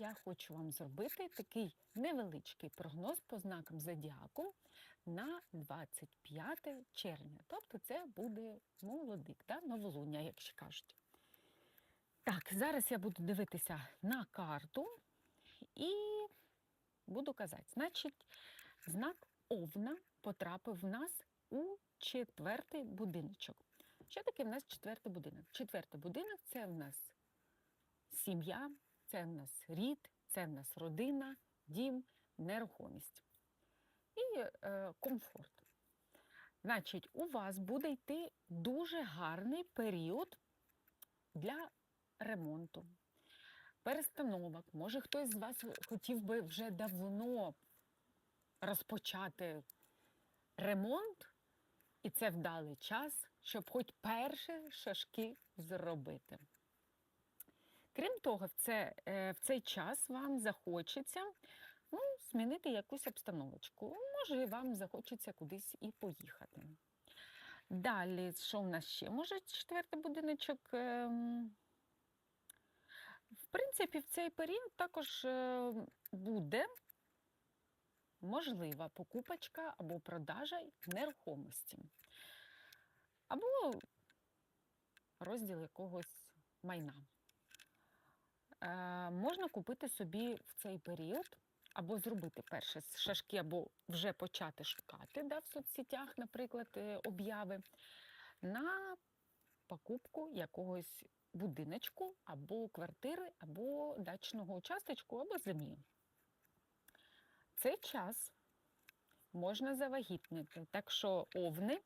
я хочу вам зробити такий невеличкий прогноз по знакам зодіаку на 25 червня. Тобто це буде молодик, да? новолуння, як ще кажуть. Так, зараз я буду дивитися на карту і буду казати, значить, знак Овна потрапив в нас у четвертий будиночок. Що таке в нас четвертий будинок? Четвертий будинок це в нас сім'я, це в нас рід, це в нас родина, дім, нерухомість і е, комфорт. Значить, у вас буде йти дуже гарний період для ремонту, перестановок. Може, хтось з вас хотів би вже давно розпочати ремонт, і це вдалий час, щоб хоч перші шашки зробити. Крім того, в, це, е, в цей час вам захочеться ну, змінити якусь обстановочку. Може, вам захочеться кудись і поїхати. Далі, що в нас ще? Може, четвертий будиночок. ем, В принципі, в цей період також е, буде можлива покупочка або продажа нерухомості, або розділ якогось майна. Е, можна купити собі в цей період або зробити перші шашки, або вже почати шукати да, в соцсетях, наприклад, е, обяви на покупку якогось будиночку, або квартири, або дачного участочку, або землі. Цей час можна завагітнити, так що овни,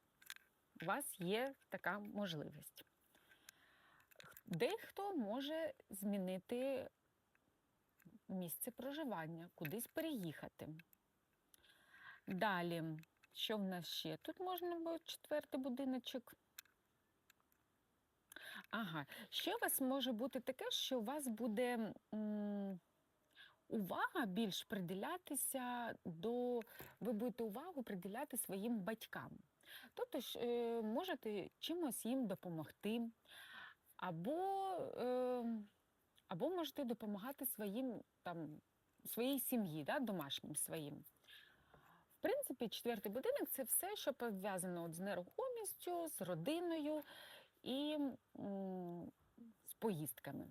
у вас є така можливість. Дехто може змінити місце проживання, кудись переїхати. Далі, що в нас ще? Тут можна буде четвертий будиночок. Ага, ще у вас може бути таке, що у вас буде м, увага більш приділятися до, ви будете увагу приділяти своїм батькам. Тобто е, можете чимось їм допомогти, або, е, або можете допомагати своїм там, своїй сім'ї, да, домашнім своїм. В принципі, четвертий будинок це все, що пов'язано з нерухомістю, з родиною і м, з поїздками.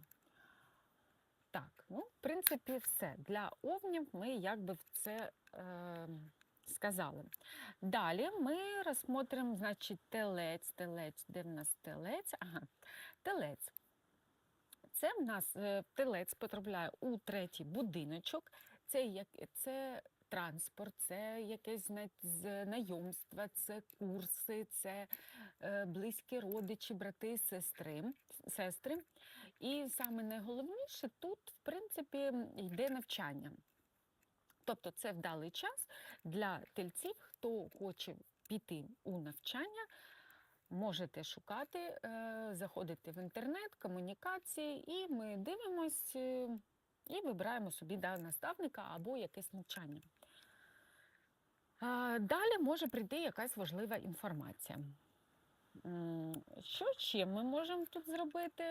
Так, ну, в принципі, все. Для овнів ми якби це е, сказали. Далі ми розсмотримо, значить, телець, телець, де в нас телець? Ага, телець. Це в нас е, телець потрапляє у третій будиночок. Це, як, це транспорт, це якесь знайомство, це курси, це е, близькі родичі, брати, сестри, сестри. І саме найголовніше тут, в принципі, йде навчання. Тобто це вдалий час для тельців, хто хоче піти у навчання. Можете шукати, е, заходити в інтернет, комунікації, і ми дивимось е, і вибираємо собі да, наставника або якесь навчання. Далі може прийти якась важлива інформація. Що ще ми можемо тут зробити?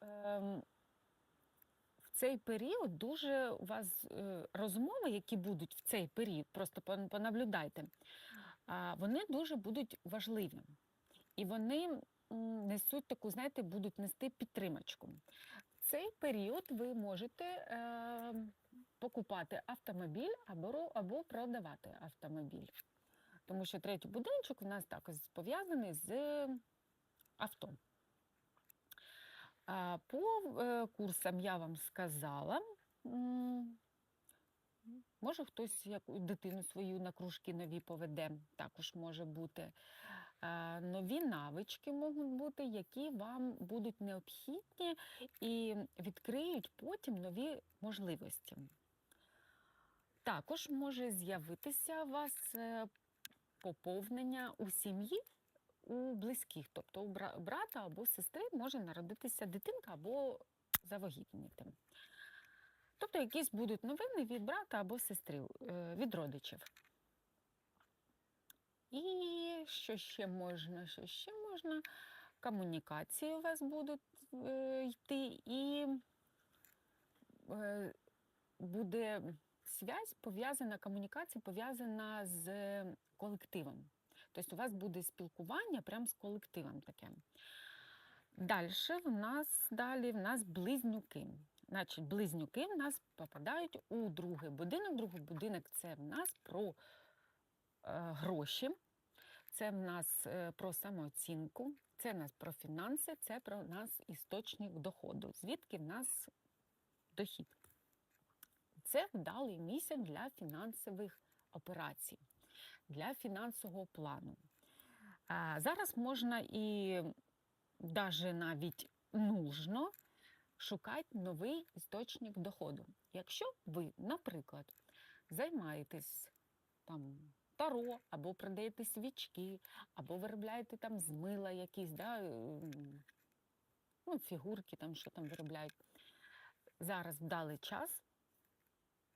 Ем, В цей період дуже у вас е, розмови, які будуть в цей період, просто понаблюдайте, вони дуже будуть важливі. І вони несуть таку, знаєте, будуть нести підтримочку. Цей період ви можете е, покупати автомобіль або, або продавати автомобіль. Тому що третій будиночок у нас також пов'язаний з авто. По е, курсам я вам сказала. Може, хтось як дитину свою на кружки нові поведе, також може бути. Нові навички можуть бути, які вам будуть необхідні і відкриють потім нові можливості. Також може з'явитися у вас е, поповнення у сім'ї у близьких, тобто у брата або сестри може народитися дитинка або завагітніти. Тобто якісь будуть новини від брата або сестри, е, від родичів. І що ще можна? Що ще можна? Комунікації у вас будуть е, йти, і е, буде связь пов'язана, комунікація пов'язана з колективом. Тобто у вас буде спілкування прямо з колективом таке. Далі в нас далі в нас близнюки. Значить, близнюки в нас попадають у другий будинок. Другий будинок це в нас про е, гроші, це в нас е, про самооцінку, це в нас про фінанси, це про нас істочник доходу. Звідки в нас дохід? Це вдалий місяць для фінансових операцій, для фінансового плану. А зараз можна і навіть нужно шукати новий істочник доходу. Якщо ви, наприклад, займаєтесь там таро, або продаєте свічки, або виробляєте там з мила якісь, да, ем, ну, фігурки, там, що там виробляють. Зараз вдалий час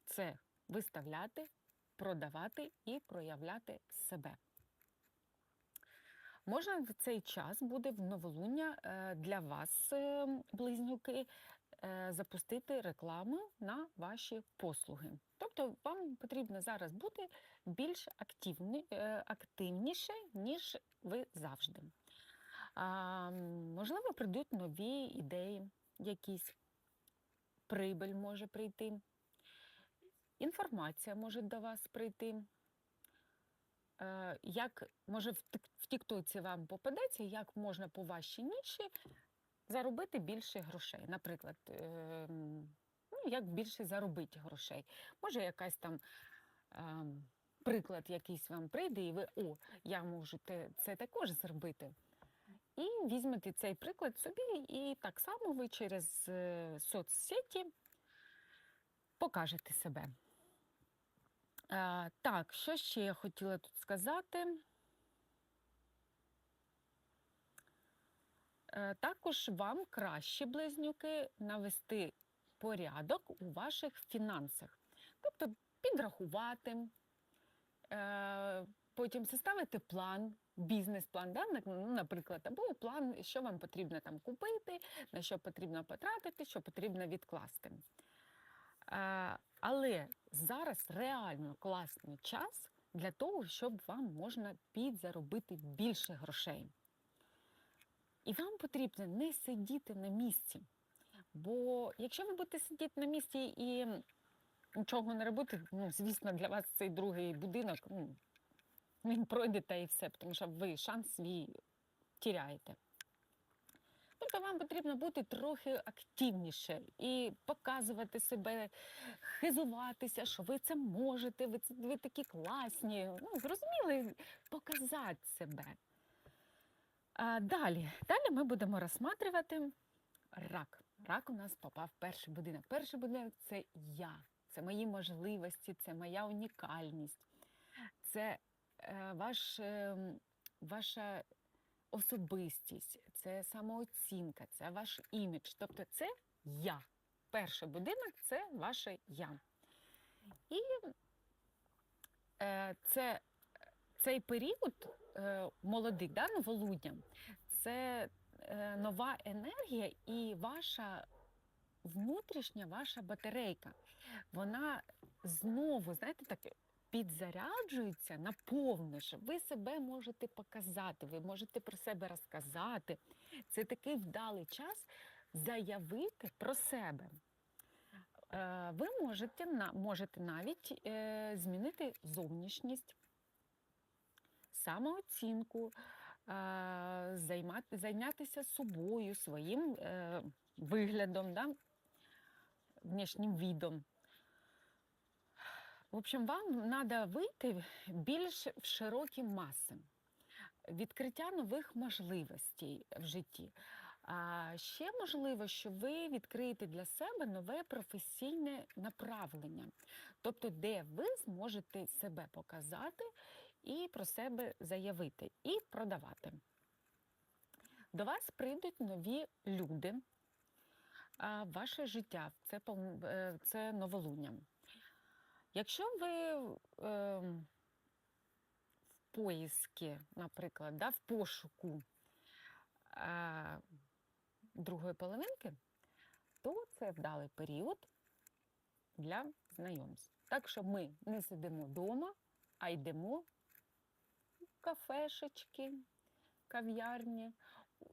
це виставляти, продавати і проявляти себе. Можна в цей час буде в новолуння е, для вас, е, близнюки, е, запустити рекламу на ваші послуги. Тобто вам потрібно зараз бути більш активні, е, активніше, ніж ви завжди. А, можливо, прийдуть нові ідеї, якісь прибиль може прийти, інформація може до вас прийти. Е, Як може в Тіктоці вам попадеться, як можна по вашій ніші заробити більше грошей. Наприклад, ем, ну, як більше заробити грошей. Може, якась там ем, приклад якийсь вам прийде, і ви о, я можу це також зробити. І візьмете цей приклад собі, і так само ви через е, соцсеті покажете себе. Е, так, що ще я хотіла тут сказати? Е, Також вам краще, близнюки, навести порядок у ваших фінансах. Тобто підрахувати, е, потім составити план, бізнес-план, да? ну, наприклад, або план, що вам потрібно там купити, на що потрібно потратити, що потрібно відкласти. Е, Але зараз реально класний час для того, щоб вам можна підзаробити більше грошей. І вам потрібно не сидіти на місці. Бо якщо ви будете сидіти на місці і нічого не робити, ну, звісно, для вас цей другий будинок, ну, він пройде та і все, тому що ви шанс свій тіряєте. Тобто вам потрібно бути трохи активніше і показувати себе, хизуватися, що ви це можете, ви, ви такі класні. Ну, зрозуміли, показати себе. А, далі. Далі ми будемо розсматривати рак. Рак у нас попав в перший будинок. Перший будинок це я, це мої можливості, це моя унікальність, це е, ваш, е, ваша особистість, це самооцінка, це ваш імідж. Тобто це я. Перший будинок це ваше я. І е, це, цей період е, молодий, да, новолудня, це е, нова енергія і ваша внутрішня ваша батарейка. Вона знову, знаєте, так підзаряджується на повне, що ви себе можете показати, ви можете про себе розказати. Це такий вдалий час заявити про себе. Е, Ви можете, можете навіть е, змінити зовнішність, самооцінку, е, займати, зайнятися собою, своїм виглядом, да? внешнім відом. В общем, вам треба вийти більш в широкі маси, відкриття нових можливостей в житті. А ще можливо, що ви відкриєте для себе нове професійне направлення, тобто, де ви зможете себе показати і про себе заявити, і продавати. До вас прийдуть нові люди а, ваше життя, це, е, це новолуння. Якщо ви е, в поїзки, наприклад, да, в пошуку е, другої половинки, то це вдалий період для знайомств. Так що ми не сидимо вдома, а йдемо в кафешечки, кав'ярні,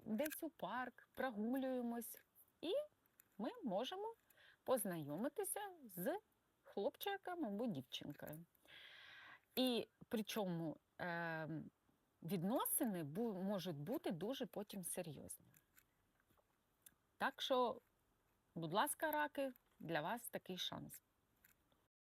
десь у парк, прогулюємось, і ми можемо познайомитися з хлопчиком або дівчинкою. І причому е, відносини бу- можуть бути дуже потім серйозні. Так що, будь ласка, раки, для вас такий шанс.